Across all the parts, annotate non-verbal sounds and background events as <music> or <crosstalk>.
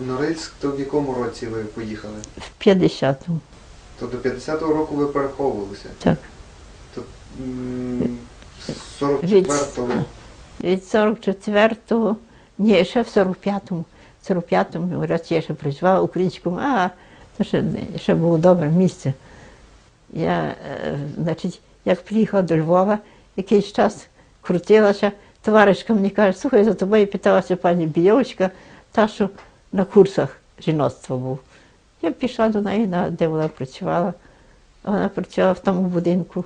В Норильськ то в якому році ви поїхали? В 50-му. То до 50-го року ви переховувалися. Так. То з 44-го. Від 44-го, ні, ще в 45-му. В 45-му раз я ще працювала українському, а це ще, ще було добре місце. Я, е, значить, як приїхала до Львова, якийсь час крутилася, товаришка мені каже, слухай, за тобою питалася пані Бійовочка, та, що на курсах жіноцтва був. Я пішла до неї, де вона працювала. Вона працювала в тому будинку,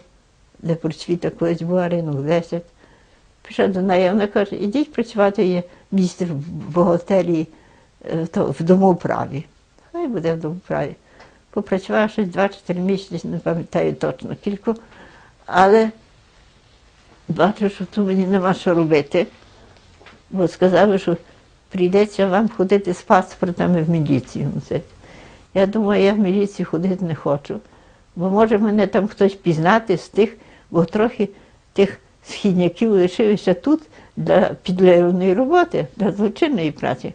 де просвіта колись була ринок 10. Пішла до неї, вона каже, ідіть працювати, є містер в бухгалтерії е, то, в домоуправі. Хай буде в домоуправі. Попрацювала щось 2-4 місяці, не пам'ятаю точно кілько, але бачу, що тут мені нема що робити, бо сказали, що прийдеться вам ходити з паспортами в міліцію. Я думаю, я в міліцію ходити не хочу, бо може мене там хтось пізнати з тих, бо трохи тих східняків лишилося тут для підлеглої роботи, для злочинної праці.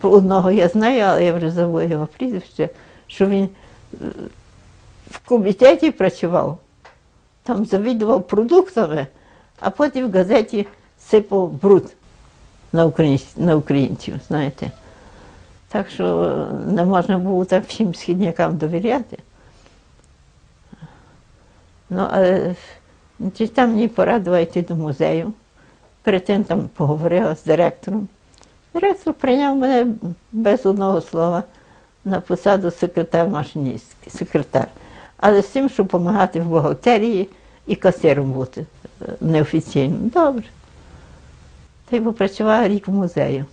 По одного я знаю, але я вже забув його прізвище, що він е, в комітеті працював, там завідував продуктами, а потім в газеті сипав бруд на, українсь- на українців, знаєте. Так що не можна було так всім східнякам довіряти. Ну, але там мені порадила йти до музею. Перед тим там поговорила з директором. Директор прийняв мене без одного слова на посаду секретар машиністки, секретар. Але з тим, щоб допомагати в бухгалтерії і касиром бути е, неофіційно. Добре. Та й попрацювала рік в музею.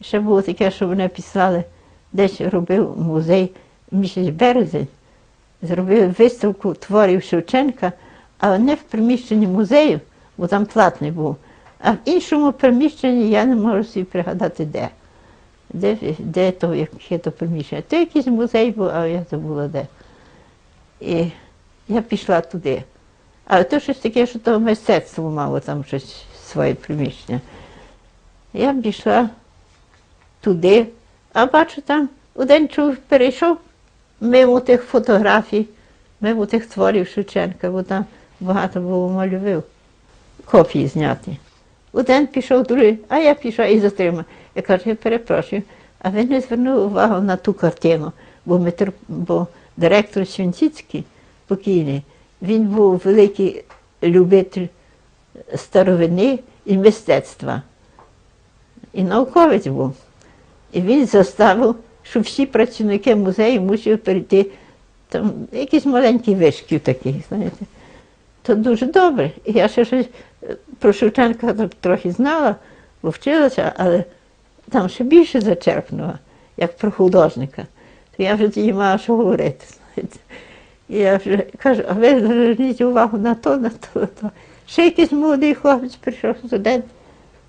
Ще було таке, що мене писали, десь робив музей місяць березень, зробив виставку творів Шевченка, але не в приміщенні музею, бо там платний був, а в іншому приміщенні я не можу собі пригадати де. Де, де то, яке то приміщення. То якийсь музей був, а я забула де. І я пішла туди. Але то щось таке, що то мистецтво мало там щось своє приміщення. Я пішла туди, а бачу там один чоловік перейшов мимо тих фотографій, мимо тих творів Шевченка, бо там багато було мальовив, копії зняті. Один пішов, другий, а я пішла і затримала. Я кажу, я перепрошую, а ви не звернули увагу на ту картину, бо, метро, бо директор Свінціцький, покійний, він був великий любитель старовини і мистецтва. І науковець був. І він заставив, що всі працівники музею мусили перейти там якісь маленькі вишків такі, знаєте. То дуже добре. І я ще щось е, про Шевченка трохи знала, бо вчилася, але там ще більше зачерпнула, як про художника. То я вже тоді мала що говорити. Знаєте. І я вже кажу, а ви зверніть увагу на то, на то, на то. Ще якийсь молодий хлопець прийшов студент,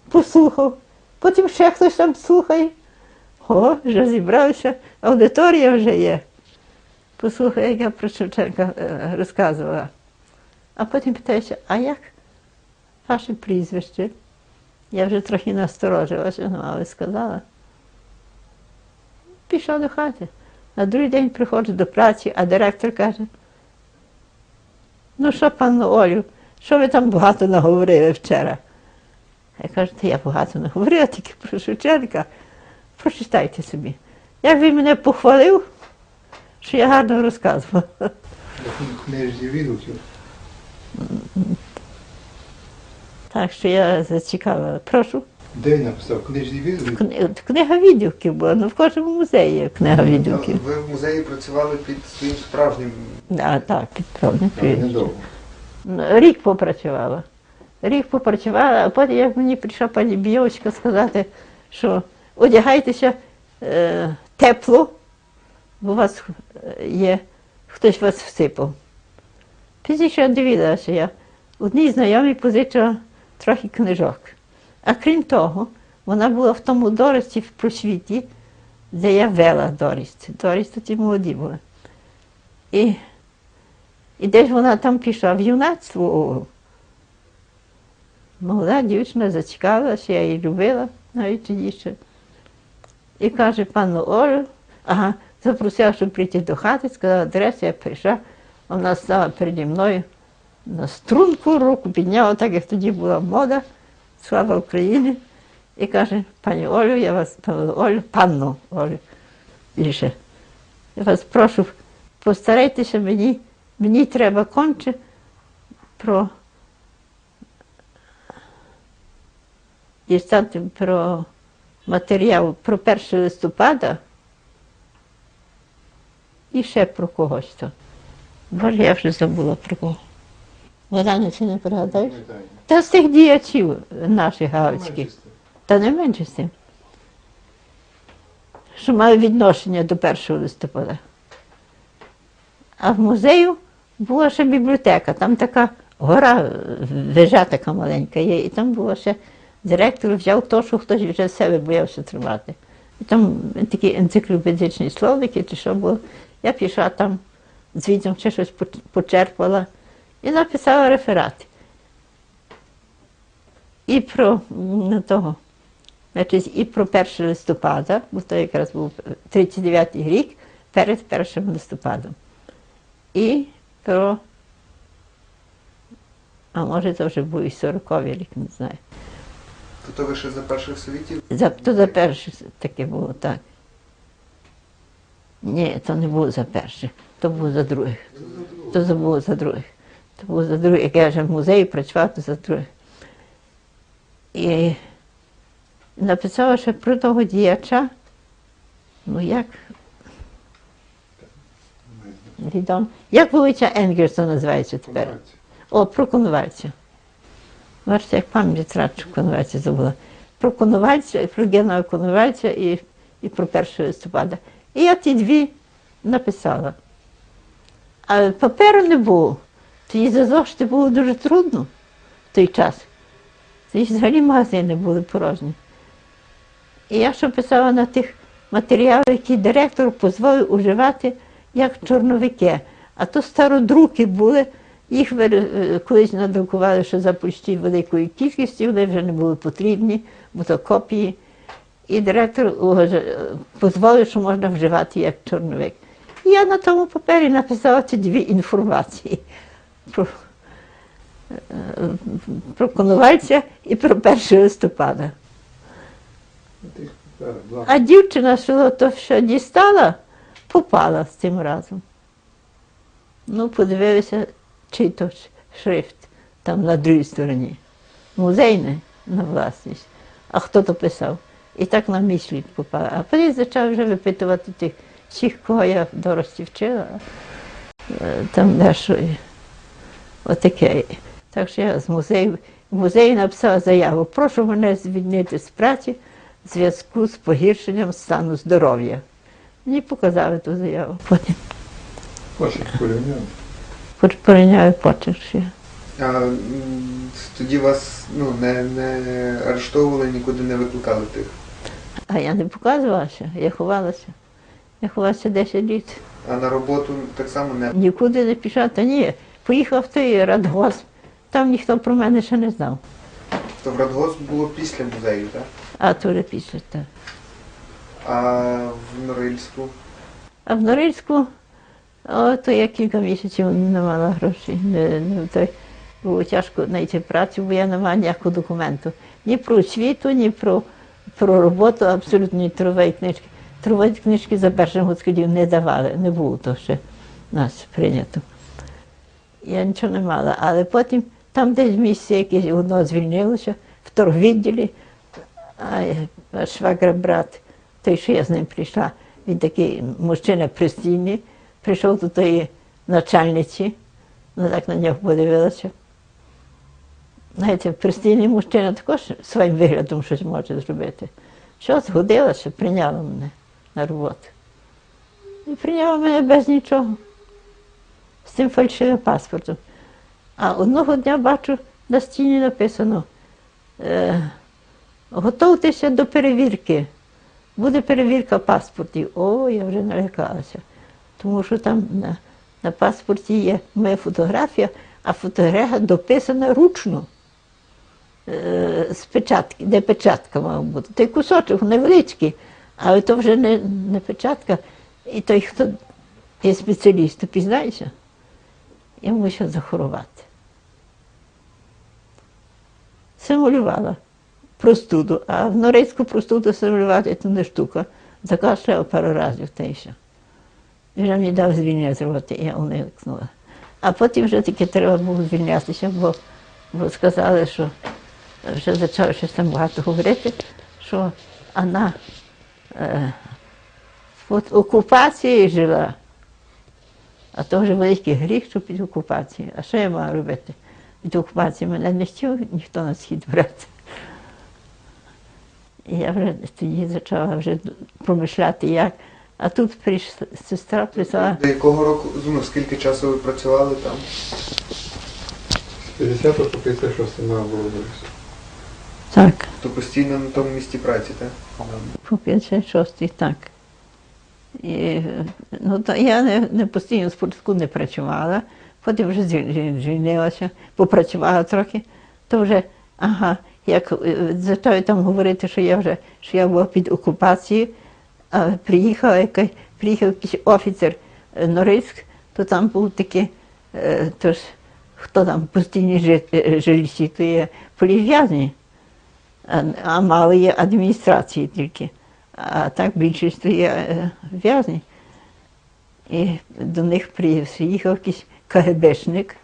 послухав, потім ще хтось там слухає. О, вже зібрався, аудиторія вже є. Послухай, як я про Шевченка е, розказувала. А потім питається, а як ваше прізвище? Я вже трохи насторожилася, ну, але сказала. Пішла до хати. На другий день приходжу до праці, а директор каже, ну що, панно Олю, що ви там багато наговорили вчора? Я кажу, та я багато не говорила, <laughs> тільки про Шевченка. Прочитайте собі. Як він мене похвалив, що я гарно розказувала. Книжні відгуків. Так що я зацікавила. Прошу. Де він написав? Книжні відгуки? Кни- Книга відгуків була, ну в кожному музеї є книга відгуків. Ви в музеї працювали під своїм справжнім Да, так, підправник. але недовго. Рік попрацювала. Рік попрацювала, а потім як мені прийшла пані Бійовська сказати, що одягайтеся е, тепло, бо у вас е, є, хтось вас всипав. Пізніше я дивилася, я одній знайомій позичила трохи книжок. А крім того, вона була в тому Дорості в просвіті, де я вела Дорість. Дорість тоді молоді були. І і десь вона там пішла? В юнацтво. Молода дівчина зацікавилася, я її любила навіть тоді ще. і каже пану Олю, ага, запросила, щоб прийти до хати, сказала адресу, я прийшла, вона стала переді мною на струнку, руку підняла, так як тоді була мода, слава Україні, і каже, пані Олю, я вас, пану Олю, панну Олю, більше, я вас прошу, постарайтеся мені, мені треба конче про дістати про матеріал про 1 листопада і ще про когось то. Боже, я вже забула про кого. Вона ти не пригадаєш? Та з тих діячів наших галицьких. Та не менше з тим. Що має відношення до 1 листопада. А в музею була ще бібліотека, там така гора, е, вежа така маленька є, і там було ще директор взяв то, що хтось вже себе боявся тримати. І там такі енциклопедичні словники, чи що було. Я пішла там, звідти ще щось почерпала і написала реферат. І про м, того, значить, і про 1 листопада, бо то якраз був 39-й рік перед 1 листопадом. І про, а може це вже був і 40-й рік, не знаю. То то ви ще за перших совітів? За, то за перше таке було так. Ні, то не було за перше, то було за других. То за- було за других. То було за других. Як я вже в музеї працював, то за других. І написала ще про того діяча, ну як відомо. Як вулиця Енгельса називається тепер? О, про конвальцію. Бачите, як пам'ять трачу конвальцію забула. Про конвальцію, про Генова конвальцію і, і про 1 листопада. І я ті дві написала. А паперу не було. Тоді за зошити було дуже трудно в той час. Тоді взагалі магазини були порожні. І я що писала на тих матеріалах, які директор дозволив уживати як чорновики. А то стародруки були, їх е, колись надрукували ще за почти великою кількістю, вони вже не були потрібні, бо то копії. І директор дозволив, що можна вживати як чорновик. І я на тому папері написала ці дві інформації <laughs> про, е, про Коновальця і про 1 листопада. А дівчина, що то що дістала, попала з цим разом. Ну, подивилися, чий то шрифт там на другій стороні. Музейний на власність. А хто то писав? І так на мій слід попала. А потім почав вже випитувати тих всіх, кого я в дорості вчила. Е, Там дещо. Отаке. Так що я з музею, в музеї написала заяву. Прошу мене звільнити з праці в зв'язку з погіршенням стану здоров'я. Мені показали ту заяву. Потім Ваших порівняв. порівняю почерк. ще. А тоді вас ну, не, не арештовували, нікуди не викликали тих. А я не показувалася, я ховалася. Я ховалася 10 літ. А на роботу так само не. Нікуди не пішла, та ні. Поїхав в той радгосп. Там ніхто про мене ще не знав. То в Радгосп було після музею, так? А то вже після так. А в Норильську. А в Норильську, о, то я кілька місяців не мала грошей. Не, не, той, було тяжко знайти працю, бо я не мала ніякого документу. Ні про освіту, ні про, про роботу, абсолютно ні трудової книжки. Трудової книжки за першим господів не давали, не було то ще нас прийнято. Я нічого не мала, але потім там десь місце якесь воно звільнилося в торгвідділі, а швагра брат, той, що я з ним прийшла, він такий мужчина пристійний, прийшов до тої начальниці, вона так на нього подивилася. Знаєте, пристійний мужчина також своїм виглядом щось може зробити. Що згодилася, прийняла мене на роботу. І прийняла мене без нічого. З цим фальшивим паспортом. А одного дня бачу, на стіні написано. Е, готуйтеся до перевірки. Буде перевірка паспортів. О, я вже налякалася. Тому що там на, на паспорті є моя фотографія, а фотографія дописана ручно. Е, з печатки, де печатка мала бути. Той кусочок невеличкий, Але то вже не, не печатка. І той, хто є спеціаліст, то пізнається, йому ще захворувати. Симулювала простуду, а в норицьку простуду симулювати то не штука. Закашляв пару разів та й ще. Він мені дав звільнення з роботи, і я уникнула. А потім вже таки треба було звільнятися, бо, бо сказали, що вже почав щось там багато говорити, що вона е, під окупацією жила. А то вже великий гріх, що під окупацією. А що я маю робити? Під окупацією мене не хотів ніхто на схід брати. І я вже тоді почала вже помишляти, як. А тут прийшла сестра прислала. До якого року, ну скільки часу ви працювали там? З 50 по 56 мав було Так, То постійно на тому місці праці, так? по 56 так. І, ну, то я не, не постійно в спортку не працювала, потім вже звіль- звіль- звільнилася, попрацювала трохи, то вже, ага, як е, почали там говорити, що я вже що я була під окупацією, а приїхала якась, приїхав якийсь офіцер е, Норильськ, то там був такий, е, тож, хто там постійні жи- е, жилищі, то є полів'язні, а, мало є адміністрації тільки. А так більшість то є е, в'язні. І до них приїхав якийсь КГБшник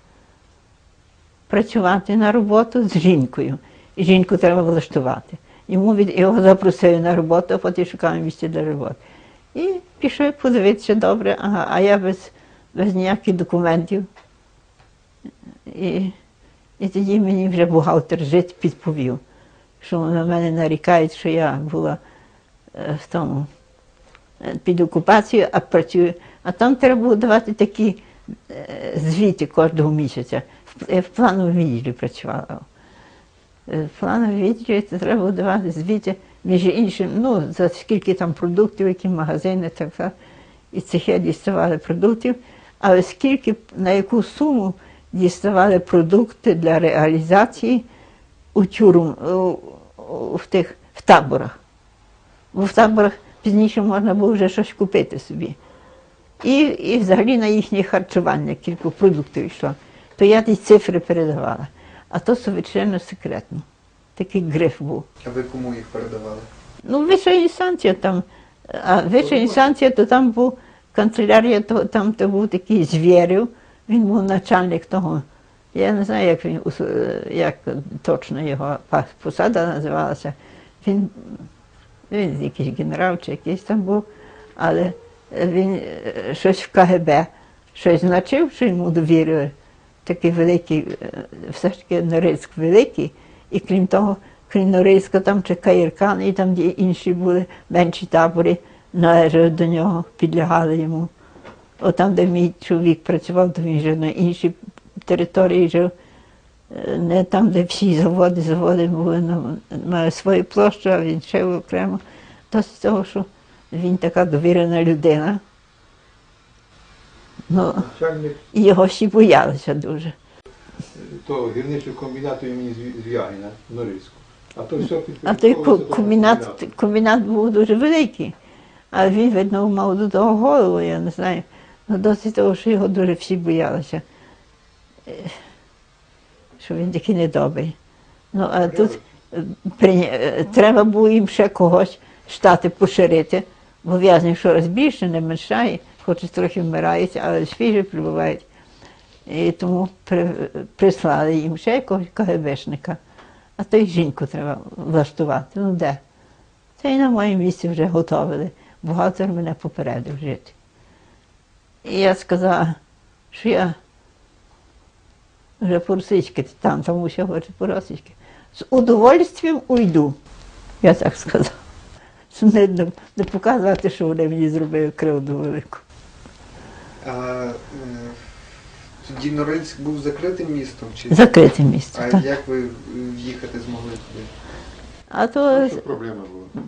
працювати на роботу з жінкою. Жінку треба влаштувати. Йому від його запросили на роботу, а потім шукав місце для роботи. І пішов подивитися добре, ага, а я без, без ніяких документів. І, і тоді мені вже бухгалтер жит підповів, що на мене нарікають, що я була е, в тому е, під окупацією, а працюю. А там треба було давати такі е, звіти кожного місяця. Я в плановому відділі працювала. Е, В відділі треба давати звіти, між іншим, ну, за скільки там продуктів, які магазини, так, так. і цехи діставали продуктів, але скільки, на яку суму діставали продукти для реалізації у тюрм, в тих в таборах. Бо в таборах пізніше можна було вже щось купити собі. І, і взагалі на їхнє харчування кілька продуктів йшло. То я ті цифри передавала. А то совершенно секретно. Такий гриф був. А ви кому їх передавали? Ну, вища інстанція там. А вища інстанція, то там був канцелярія, то, там то був такий звірів, він був начальник того. Я не знаю, як він як точно його посада називалася. Він, він якийсь генерал чи якийсь там був, але він е, щось в КГБ, щось значив, що йому довірили. Такий великий, е, все ж таки Норильськ великий, і крім того, крім Норильська, там чи Каїркан, і там де інші були менші табори, належали до нього, підлягали йому. От там, де мій чоловік працював, то він жив на іншій території жив. Е, Не там, де всі заводи, заводи були на, мали свою площу, а він ще окремо. То з того, що він така довірена людина. Ну, Начальник його всі боялися дуже. того гірничого комбінату імені Зві- Звягіна в Норильську. А то все А той тому комбінат, комбінат був дуже великий, але він, видно, мав до того голову, я не знаю. Ну, досить того, що його дуже всі боялися, Е, що він такий недобрий. Ну, а тут е, прийня- е, треба було їм ще когось штати поширити, бо в'язнів щораз більше не меншає, хоч трохи вмирають, але свіжі прибувають. І тому прислали їм ще якогось КГБшника. А то й жінку треба влаштувати. Ну де? Це і на моєму місці вже готовили. Бухгалтер мене попередив жити. І я сказала, що я вже по-російськи там, тому що говорить по-російськи. З удовольствием уйду. Я так сказала. Не, не показувати, що вони мені зробили кривду велику. А е, тоді Норильськ був закритим містом? Чи... Закрите місце. А Так. як ви е, в'їхати змогли туди? А то Що проблема була?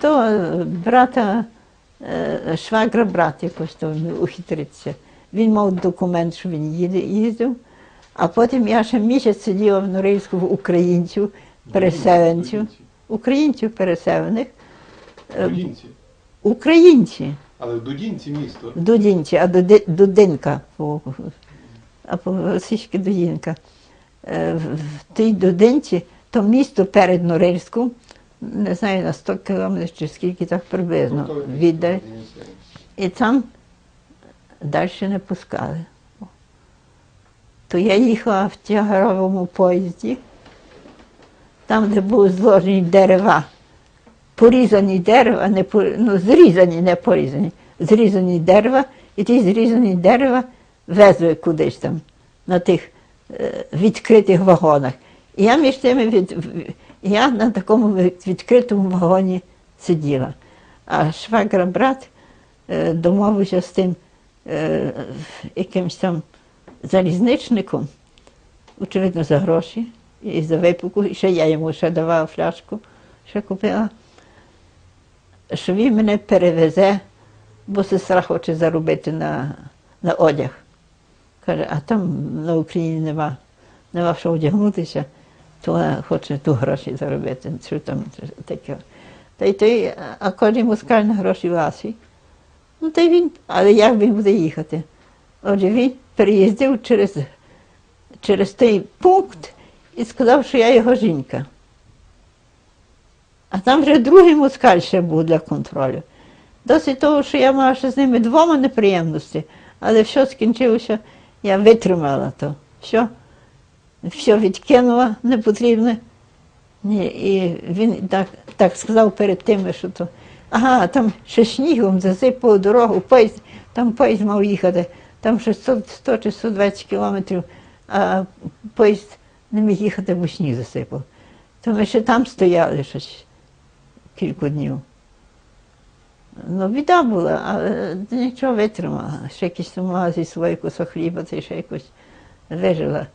То е, брата, е, швагра брат якось то ухитриться. Він мав документ, що він їде, їздив, а потім я ще місяць сиділа в Норильську в українців, переселенців, українців переселених. Е, Дудінці. Українці. Але в Дудінці місто. Дудінці, а по, а по російськи Дудінка. Е, В тій Дудинці, то місто перед Норильськом, не знаю, на 100 кілометрів чи скільки так приблизно Ну, віддаль. І там далі не пускали. То я їхала в тягаровому поїзді, там, де були зложені дерева, порізані дерева, не ну, зрізані, не порізані, зрізані дерева, і ті зрізані дерева везли кудись там на тих е, відкритих вагонах. І я між тими від, я на такому відкритому вагоні сиділа. А швагра брат е, домовився з тим е, якимсь там залізничником, очевидно, за гроші і за випуку, і ще я йому ще давала фляжку, ще купила, що він мене перевезе, бо сестра хоче заробити на, на одяг. Каже, а там на Україні нема, нема що одягнутися, то вона хоче ту гроші заробити. Що там таке. Та й той, а коли москаль на гроші власі, ну та й він, але як він буде їхати? Отже, він переїздив через, через той пункт і сказав, що я його жінка. А там вже другий москаль ще був для контролю. Досить того, що я мала ще з ними двома неприємності, але все скінчилося, я витримала то. Все, все відкинула непотрібне. І він так, так сказав перед тим, що то. Ага, там ще снігом засипало дорогу, поїзд, там поїзд мав їхати, там ще 100, 100 чи 120 кілометрів, а поїзд не міг їхати, бо сніг засипав. То ми ще там стояли щось кілька днів. Ну, біда була, але нічого витримала. Ще якийсь там магазин свій кусок хліба, й ще якось вижила.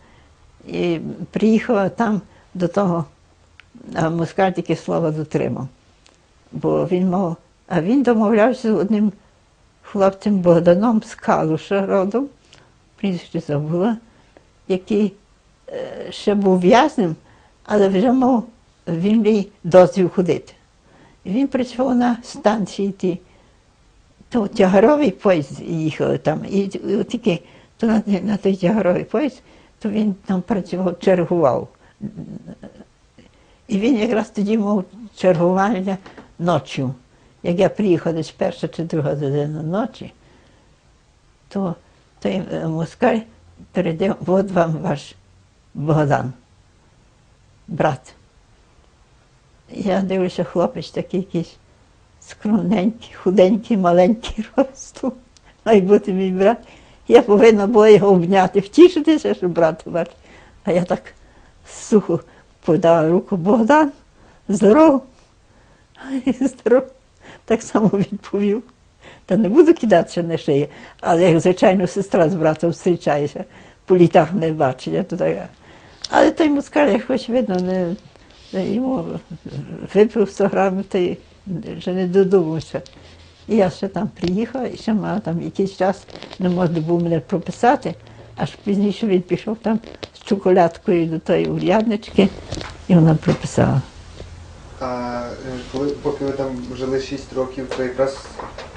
І приїхала там до того, а москаль таке слово дотримав. Бо він мав, а він домовлявся з одним хлопцем Богданом з Калуша родом, прізвище забула, який е, ще був в'язнем, але вже мав вільний дозвіл ходити. Він працював на станції ті. То тягаровий поїзд їхали там, і, і тільки то на, на той тягаровий поїзд, то він там працював, чергував. І він якраз тоді мав чергування ночі. Як я приїхав десь перша чи друга година ночі, то той е, москаль передав, от вам ваш Богдан, брат. Я дивлюся, хлопець такий якийсь скромненький, худенький, маленький <laughs> росту. Має бути мій брат. Я повинна була його обняти, втішитися, що брат ваш. А я так сухо подала руку Богдан, здоров. Здоров. Так само відповів. Та не буду кидатися на шиї, але як звичайно сестра з братом зустрічається, по літах не бачення, то так. Але той мускаль, як хоч видно, не йому випив 100 грамів, та й вже не додумався. І я ще там приїхала, і ще мала там якийсь час, не можна було мене прописати, аж пізніше він пішов там з чоколадкою до тої уряднички, і вона прописала. А е, коли, поки ви там жили 6 років, то якраз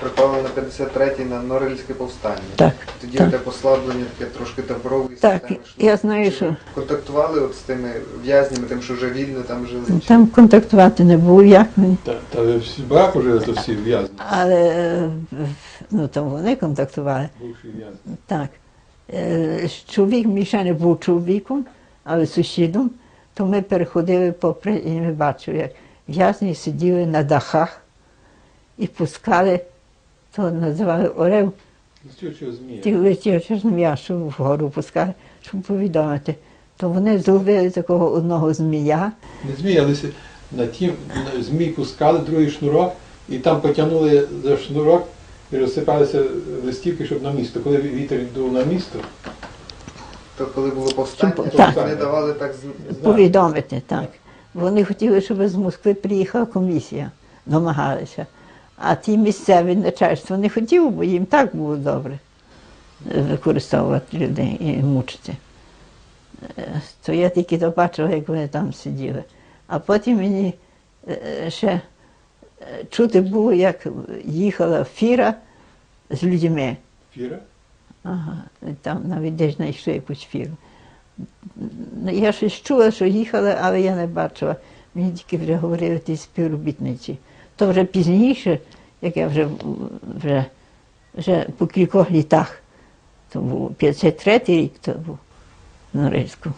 припало на 53-й на Норильське повстання. Так, Тоді так. те послаблення, таке трошки таборової Так, я знаю, Чи що- Контактували от з тими в'язнями, тим, що вже вільно там жили. чи- Там контактувати не було як мені. Та, та всі багато жили, то всі в'язні. Але е, ну, там вони контактували. Бувші в'язні. Так. Е, Чоловік мій ще не був чоловіком, але сусідом, то ми переходили попри, і ми бачили, як в'язні сиділи на дахах і пускали, то називали Орел, змія. ті летівчі змія, що вгору пускали, щоб повідомити. То вони зловили такого одного змія, Не змій, але на тім на змій пускали другий шнурок і там потягнули за шнурок і розсипалися листівки, щоб на місто. Коли вітер йду на місто, То коли було повстання, Щоб- то так. вони давали так з- Знаю. повідомити, так. Вони хотіли, щоб з Москви приїхала комісія, домагалися. А ті місцеві начальство не хотіло, бо їм так було добре е, використовувати людей і мучити. Е, То я тільки то бачила, як вони там сиділи. А потім мені е, ще чути було, як їхала фіра з людьми. Фіра? Ага, там навіть десь знайшли якусь фіру. Ну, Я щось чула, що їхали, але я не бачила. Мені тільки вже говорили ті співробітниці. То вже пізніше, як я вже, вже, вже по кількох літах, то був 53-й рік, то був в Норильську.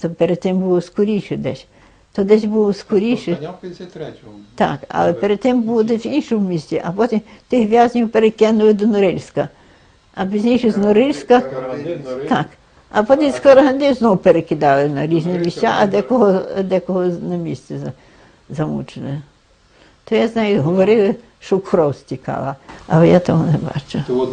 То перед тим було скоріше десь. То десь було скоріше. В 53-му. Так, але перед тим було десь в іншому місті, а потім тих в'язнів перекинули до Норильська. А пізніше з Норильська, так. А потім з Караганди знову перекидали на різні місця, а декого, декого на місці замучили. То я знаю, говорили, що кров стікала, але я того не бачу.